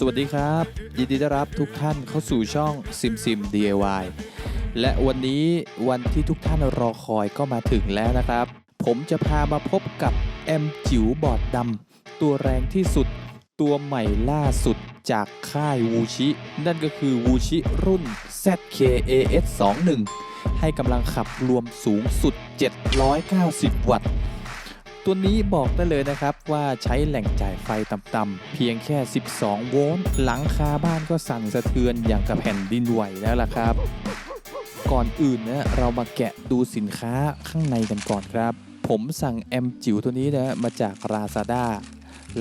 สวัสดีครับ ยินดีต้อนรับทุกท่านเข้าสู่ช่อง Sim Sim DIY และวันนี้วันที่ทุกท่านรอคอยก็มาถึงแล้วนะครับ ผมจะพามาพบกับแอมจิ๋วบอดดำตัวแรงที่สุด ตัวใหม่ล่าสุดจากค่ายวูชิ นั่นก็คือวูชิรุ่น ZKAS 21 ให้กำลังขับรวมสูงสุด 790 วัตต์ ตัวนี้บอกได้เลยนะครับว่าใช้แหล่งจ่ายไฟต่ำๆเพียงแค่ 12 โวลต์หลังคาบ้านก็สั่นสะเทือนอย่างกับแผ่นดินไหวแล้วล่ะครับ ก่อนอื่นนะเรามาแกะดูสินค้าข้างในกันก่อนครับ ผมสั่งแอมจิ๋วตัวนี้นะมาจาก Lazada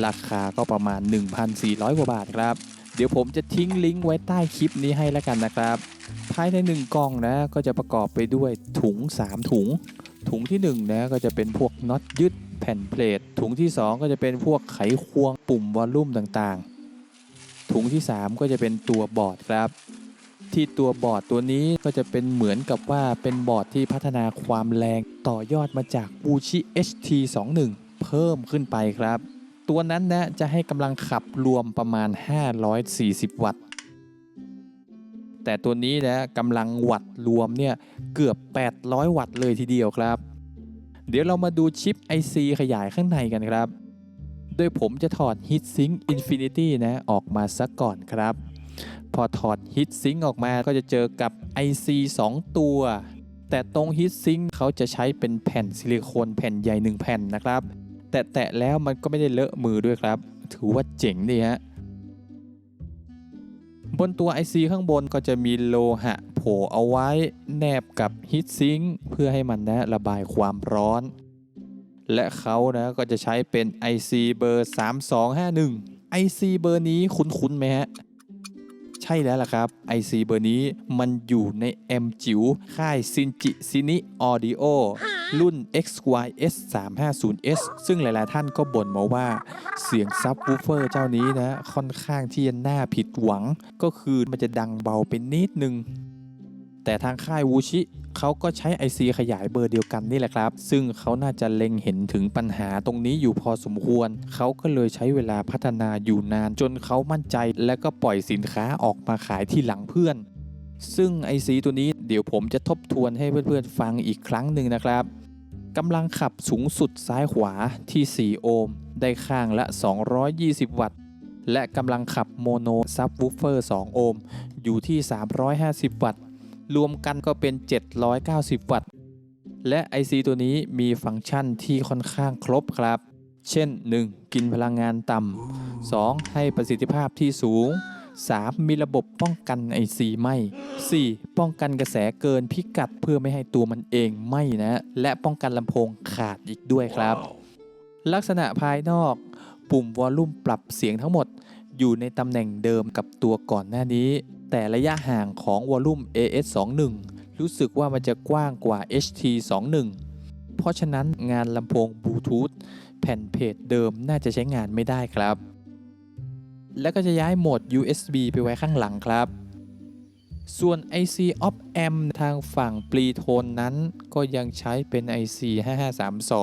ราคาก็ประมาณ 1,400 กว่าบาทครับ เดี๋ยวผมจะทิ้งลิงก์ไว้ใต้คลิปนี้ให้แล้วกันนะครับ ภายใน 1 กล่องนะก็จะประกอบไปด้วยถุง 3 ถุง ถุงที่1นะก็จะเป็นพวกน็อตยึดแผ่นเพลทถุงที่ 2 ก็จะเป็นพวกไขควงปุ่มวอลลุ่มต่างๆ ถุงที่ 3 ก็จะเป็นตัวบอร์ดครับ ที่ตัวบอร์ดตัวนี้ก็จะเป็นเหมือนกับว่าเป็นบอร์ดที่พัฒนาความแรงต่อยอดมาจาก w u c h i HT21 เพิ่มขึ้นไปครับ ตัวนั้นนะจะให้กำลังขับรวมประมาณ 540 วัตต์ แต่ตัวนี้นะกำลังวัตต์รวมเนี่ยเกือบ 800 วัตต์เลยทีเดียวครับ เดี๋ยวเรามาดูชิป IC ขยายข้างในกันครับ โดยผมจะถอด Heatsink Infinity นะออกมาซะก่อนครับ พอถอด Heatsink ออกมาก็จะเจอกับ IC 2 ตัว แต่ตรง Heatsink เขาจะใช้เป็นแผ่นซิลิโคนแผ่นใหญ่ 1 แผ่นนะครับ แต่แตะแล้วมันก็ไม่ได้เลอะมือด้วยครับ ถือว่าเจ๋งดีฮะ บนตัว IC ข้างบนก็จะมีโลหะโผล่เอาไว้แนบกับฮีทซิงค์เพื่อให้มันนะระบายความร้อน และเขานะก็จะใช้เป็น IC เบอร์ 3251 IC เบอร์นี้คุ้นๆไหมฮะ ช่แล้วล่ะครับ IC เบอร์นี้มันอยู่ใน M จิ๋วค่ายซินจิซินิออดิโอรุ่น XYS 350S ซึ่งหลาย ๆ ท่านก็บ่นมาว่า เสียงซับวูเฟอร์เจ้านี้นะ ค่อนข้างที่จะน่าผิดหวัง ก็คือมันจะดังเบาไปนิดนึง แต่ทางค่ายวูชิเขาก็ใช้ IC ขยายเบอร์เดียวกันนี่แหละครับ ซึ่งเขาน่าจะเล็งเห็นถึงปัญหาตรงนี้อยู่พอสมควร เขาก็เลยใช้เวลาพัฒนาอยู่นานจนเขามั่นใจ และก็ปล่อยสินค้าออกมาขายที่หลังเพื่อน ซึ่ง IC ตัวนี้เดี๋ยวผมจะทบทวนให้เพื่อนๆฟังอีกครั้งหนึ่งนะครับกำลังขับสูงสุดซ้ายขวาที่ 4 โอห์มได้ข้างละ 220 วัตต์ และกำลังขับโมโนซับวูฟเฟอร์ 2 โอห์มอยู่ที่ 350 วัตต์ รวมกันก็เป็น 790 วัตต์ และ IC ตัวนี้มีฟังก์ชันที่ค่อนข้างครบครับ เช่น 1. กินพลังงานต่ำ 2. ให้ประสิทธิภาพที่สูง 3. มีระบบป้องกัน IC ไหม 4. ป้องกันกระแสเกินพิกัดเพื่อไม่ให้ตัวมันเองไหมนะ และป้องกันลำโพงขาดอีกด้วยครับ ลักษณะภายนอกปุ่มวอลลุ่มปรับเสียงทั้งหมด อยู่ในตำแหน่งเดิมกับตัวก่อนหน้านี้ แต่ระยะห่างของวอลลุ่ม AS21 รู้สึกว่ามันจะกว้างกว่า HT21 เพราะฉะนั้นงานลำโพงบลูทูธแผ่นเพจเดิมน่าจะใช้งานไม่ได้ครับ แล้วก็จะย้ายโหมด USB ไปไว้ข้างหลังครับ ส่วน IC op amp ทางฝั่งปรีโทนนั้น ก็ยังใช้เป็น IC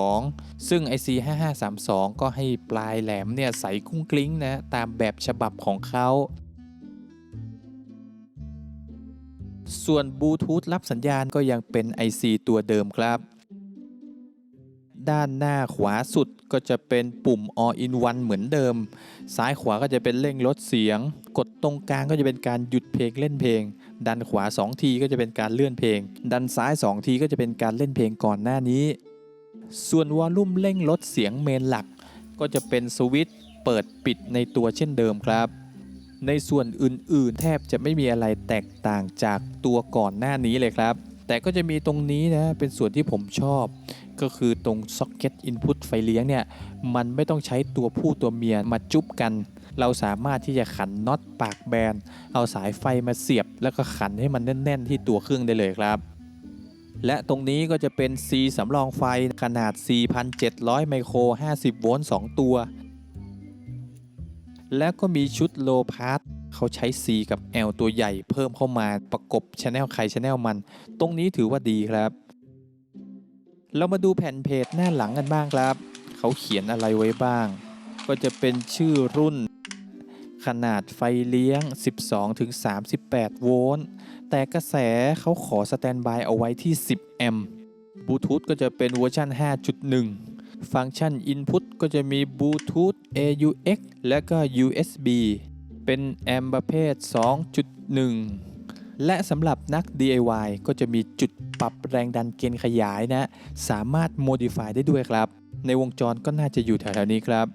5532 ซึ่ง IC 5532 ก็ให้ปลายแหลมเนี่ยใสกุ้งกลิ้งนะ ตามแบบฉบับของเขา ส่วนบลูทูธรับสัญญาณก็ยังเป็น IC ตัวเดิมครับ ด้านหน้าขวาสุดก็จะเป็นปุ่ม all in one เหมือนเดิม ซ้ายขวาก็จะเป็นเร่งลดเสียง กดตรงกลางก็จะเป็นการหยุดเพลงเล่นเพลง ดันขวา 2 ทีก็จะเป็นการเลื่อนเพลง ดันซ้าย 2 ทีก็จะเป็นการเล่นเพลงก่อนหน้านี้ ส่วนวอลลุ่มเร่งลดเสียงเมนหลัก ก็จะเป็นสวิตช์เปิดปิดในตัวเช่นเดิมครับ ในส่วนอื่นๆ แทบจะไม่มีอะไรแตกต่างจากตัวก่อนหน้านี้เลยครับ แต่ก็จะมีตรงนี้นะ เป็นส่วนที่ผมชอบ ก็คือตรง Socket Input ไฟเลี้ยงเนี่ย มันไม่ต้องใช้ตัวผู้ตัวเมียมาจุ๊บกัน เราสามารถที่จะขันน็อตปากแบน เอาสายไฟมาเสียบ แล้วก็ขันให้มันแน่น ๆ ที่ตัวเครื่องได้เลยครับและตรงนี้ก็จะเป็น C สำรองไฟขนาด 4,700 ไมโคร 50 โวลต์ 2 ตัว แล้วก็มีชุดโลพาร์ทเขาใช้ C กับ L ตัวใหญ่เพิ่มเข้ามาประกบชแนลใครชแนลมัน ตรงนี้ถือว่าดีครับ เรามาดูแผ่นเพจหน้าหลังกันบ้างครับ เขาเขียนอะไรไว้บ้าง ก็จะเป็นชื่อรุ่น ขนาดไฟเลี้ยง 12-38 โวลต์แต่กระแสเขาขอสแตนบายเอาไว้ที่ 10 แอมป์บลูทูธก็จะเป็นเวอร์ชัน5.1 ฟังก์ชัน Input ก็จะมีบลูทูธ AUX และก็ USB เป็นแอมป์ประเภท 2.1 และสำหรับนัก DIY ก็จะมีจุดปรับแรงดันเกณฑ์ขยายนะ สามารถ modify ได้ด้วยครับ ในวงจรก็น่าจะอยู่แถวๆนี้ครับ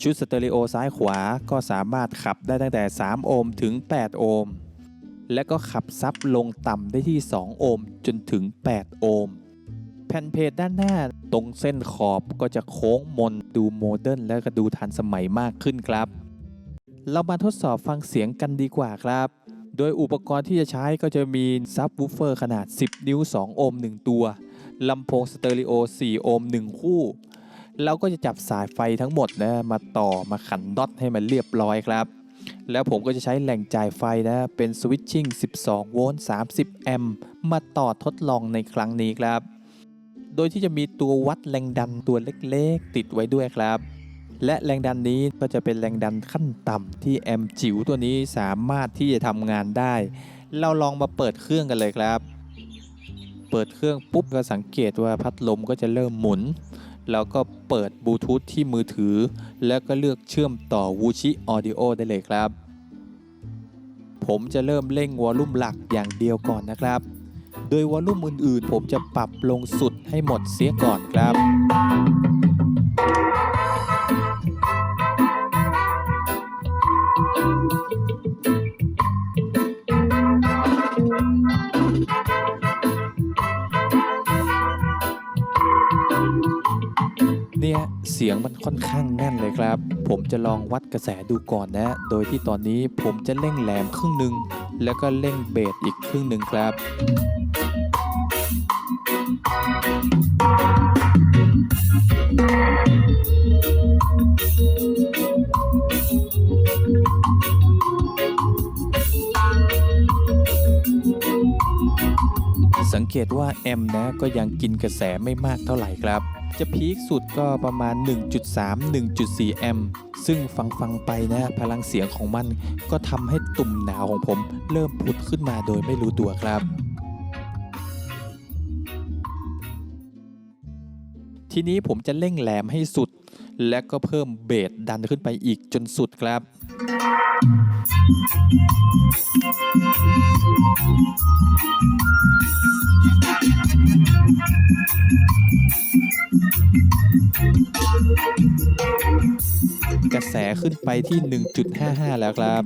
ชุดสเตอริโอซ้ายขวาก็สามารถขับได้ตั้งแต่ 3 โอห์มถึง 8 โอห์มและก็ขับซับลงต่ำได้ที่ 2 โอห์มจนถึง 8 โอห์ม แผ่นเพจด้านหน้า ตรงเส้นขอบก็จะโค้งมนดูโมเดิร์นและก็ดูทันสมัยมากขึ้นครับ เรามาทดสอบฟังเสียงกันดีกว่าครับ โดยอุปกรณ์ที่จะใช้ก็จะมีซับวูเฟอร์ขนาด 10 นิ้ว 2 โอห์ม1 ตัวลำโพงสเตอริโอ 4 โอห์ม1 คู่ เราก็จะจับสายไฟทั้งหมดนะมาต่อมาขันน็อตให้มันเรียบร้อยครับ แล้วผมก็จะใช้แหล่งจ่ายไฟนะเป็นสวิตชิ่ง 12 โวลต์ 30 แอมป์มาต่อทดลองในครั้งนี้ครับ โดยที่จะมีตัววัดแรงดันตัวเล็กๆ ติดไว้ด้วยครับ และแรงดันนี้ก็จะเป็นแรงดันขั้นต่ำที่แอมจิ๋วตัวนี้สามารถที่จะทำงานได้ เราลองมาเปิดเครื่องกันเลยครับ เปิดเครื่องปุ๊บก็สังเกตว่าพัดลมก็จะเริ่มหมุนแล้วก็เปิดบลูทูธที่มือถือ แล้วก็เลือกเชื่อมต่อ w u ชิ Audio ได้เลยครับ ผมจะเริ่มเร่งวอลลุ่มหลักอย่างเดียวก่อนนะครับ โดยวอลลุ่มอื่นๆ ผมจะปรับลงสุด ให้หมดเสียก่อนครับเนี่ยเสียงมันค่อนข้างแน่นเลยครับ ผมจะลองวัดกระแสดูก่อนนะ โดยที่ตอนนี้ผมจะเร่งแหลมครึ่งหนึ่งแล้วก็เร่งเบสอีกครึ่งหนึ่งครับ ว่าแอมนะก็ยังกินกระแสไม่มากเท่าไหร่ครับ จะพีคสุดก็ประมาณ 1.3 1.4 แอมซึ่งฟังฟังไปนะพลังเสียงของมันก็ทำให้ตุ่มหนาวของผม เริ่มพุดขึ้นมาโดยไม่รู้ตัวครับทีนี้ผมจะเร่งแหลมให้สุด และก็เพิ่มเบสดันขึ้นไปอีกจนสุดครับ กระแสขึ้นไปที่ 1.55 แล้วครับ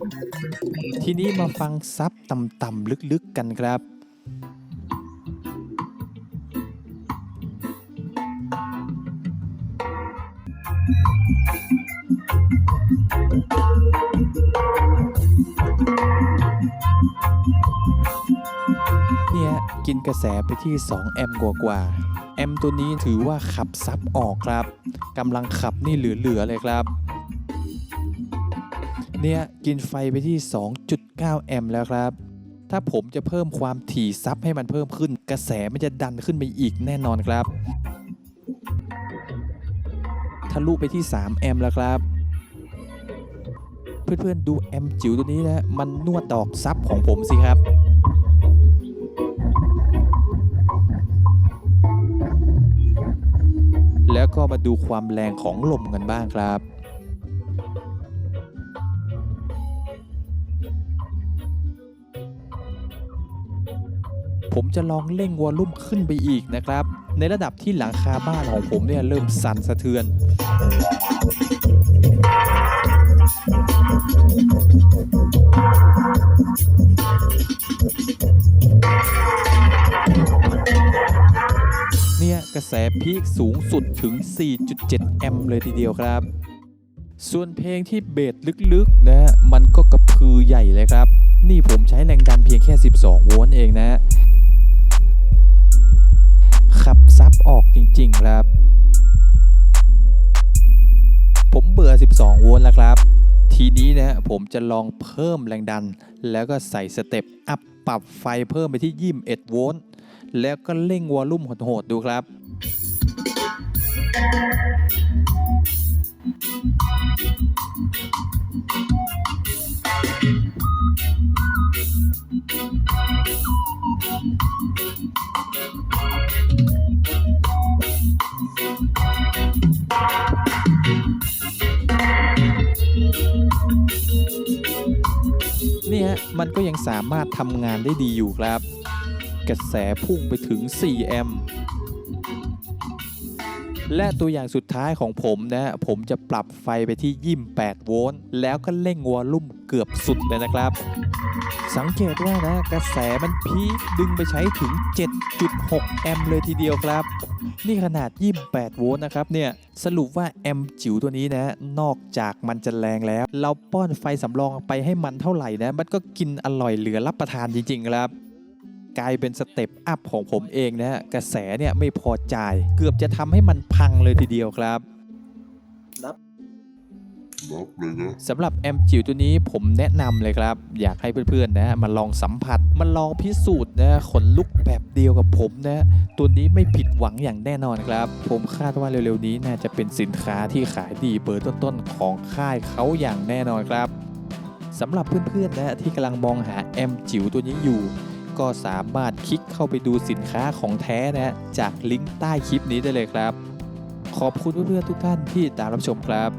ทีนี้มาฟังซับต่ำๆลึกๆกันครับเนี่ กินกระแสไปที่ 2 แอมป์กว่าแอมตัวนี้ถือว่าขับซับออกครับกำลังขับนี่เหลือๆเลยครับ เนี่ยกินไฟไปที่ 2.9 แอมแล้วครับ ถ้าผมจะเพิ่มความถี่ซับให้มันเพิ่มขึ้น กระแสมันจะดันขึ้นไปอีกแน่นอนครับทะลุไปที่ 3 แอมแล้วครับ เพื่อนๆดูแอมจิ๋วตัวนี้นะมันนวดดอกซับของผมสิครับ แล้วก็มาดูความแรงของลมกันบ้างครับผมจะลองเร่งวอลลุ่มขึ้นไปอีกนะครับ ในระดับที่หลังคาบ้านของผมเนี่ยเริ่มสั่นสะเทือนเระแสพีคสูงสุดถึง 4.7 แอมป์เลยทีเดียวครับ ส่วนเพลงที่เบสลึกๆนะ มันก็กระพือใหญ่เลยครับ นี่ผมใช้แรงดันเพียงแค่ 12 โวลต์เองนะ ขับซับออกจริงๆครับ ผมเบื่อ 12 โวลต์แล้วครับ ทีนี้นะผมจะลองเพิ่มแรงดัน แล้วก็ใส่สเต็ปอัพปรับไฟเพิ่มไปที่ 21 โวลต์ แล้วก็เล่งวอลลุ่มโหดๆดูครับ นี่ฮะมันก็ยังสามารถทำงานได้ดีอยู่ครับ กระแสพุ่งไปถึง 4 แอมป์และตัวอย่างสุดท้ายของผมนะ ผมจะปรับไฟไปที่ 28 โวลต์ แล้วก็เร่งวอลลุ่มเกือบสุดเลยนะครับ สังเกตว่านะ กระแสมันพีคดึงไปใช้ถึง 7.6 แอมป์เลยทีเดียวครับ นี่ขนาด 28 โวลต์นะครับเนี่ย สรุปว่าแอมป์จิ๋วตัวนี้นะ นอกจากมันจะแรงแล้ว เราป้อนไฟสำรองไปให้มันเท่าไหร่นะ มันก็กินอร่อยเหลือรับประทานจริงๆครับ กลายเป็นสเต็ปอัพของผมเองนะฮะกระแสเนี่ยไม่พอใจายเกือบจะทำให้มันพังเลยทีเดียวครับรับเลยนะสำหรับแอมป์จิ๋วตัวนี้ผมแนะนำเลยครับ อยากให้เพื่อนๆนะมาลองสัมผัสมาลองพิสูจน์นะขนลุกแบบเดียวกับผมนะตัวนี้ไม่ผิดหวังอย่างแน่นอนครับ ผมคาดว่าเร็วๆนี้น่าจะเป็นสินค้าที่ขายดีเบอร์ต้นๆของค่ายเขาอย่างแน่นอนครับสำหรับเพื่อนๆนะที่กำลังมองหาแอมป์จิ๋วตัวนี้อยู่ ก็สามารถคลิกเข้าไปดูสินค้าของแท้นะจากลิงก์ใต้คลิปนี้ได้เลยครับ ขอบคุณเพื่อนๆทุกท่านที่ตามรับชมครับ